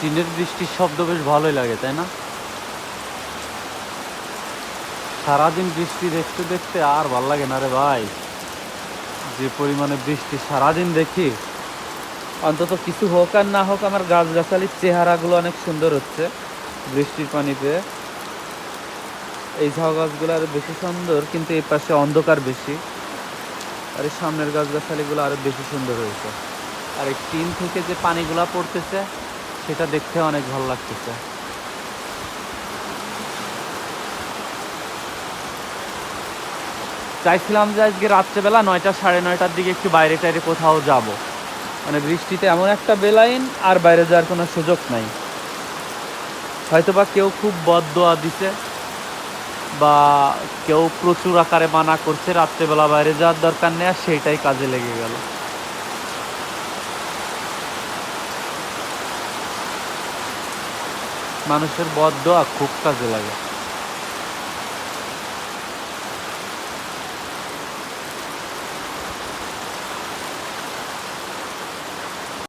টিনের বৃষ্টির শব্দ বেশ ভালোই লাগে, তাই না? সারাদিন বৃষ্টি দেখতে দেখতে আর ভালো লাগে না রে ভাই। যে পরিমাণে বৃষ্টি সারাদিন দেখি, অন্তত কিছু হোক আর না হোক, আমার গাছগাছালির চেহারাগুলো অনেক সুন্দর হচ্ছে বৃষ্টির পানিতে। এই ঝাউ গাছগুলো আরও বেশি সুন্দর, কিন্তু এই পাশে অন্ধকার বেশি। আর এই সামনের গাছগাছালিগুলো আরও বেশি সুন্দর হয়েছে। আর এই টিন থেকে যে পানিগুলা পড়তেছে সেটা দেখতে অনেক ভালো লাগতেছে। চাইছিলাম যে আজকে রাত্রেবেলা নয়টা সাড়ে নয়টার দিকে একটু বাইরে টাইরে কোথাও যাব। মানে বৃষ্টিতে এমন একটা বেলাইন আর বাইরে যাওয়ার কোনো সুযোগ নাই। হয়তোবা কেউ খুব বদদোয়া দিছে বা কেউ প্রচুর আকারে মানা করছে রাত্রেবেলা বাইরে যাওয়ার দরকার নেই আর সেইটাই কাজে লেগে গেল। মানুষের বদ খুব কাজে লাগে।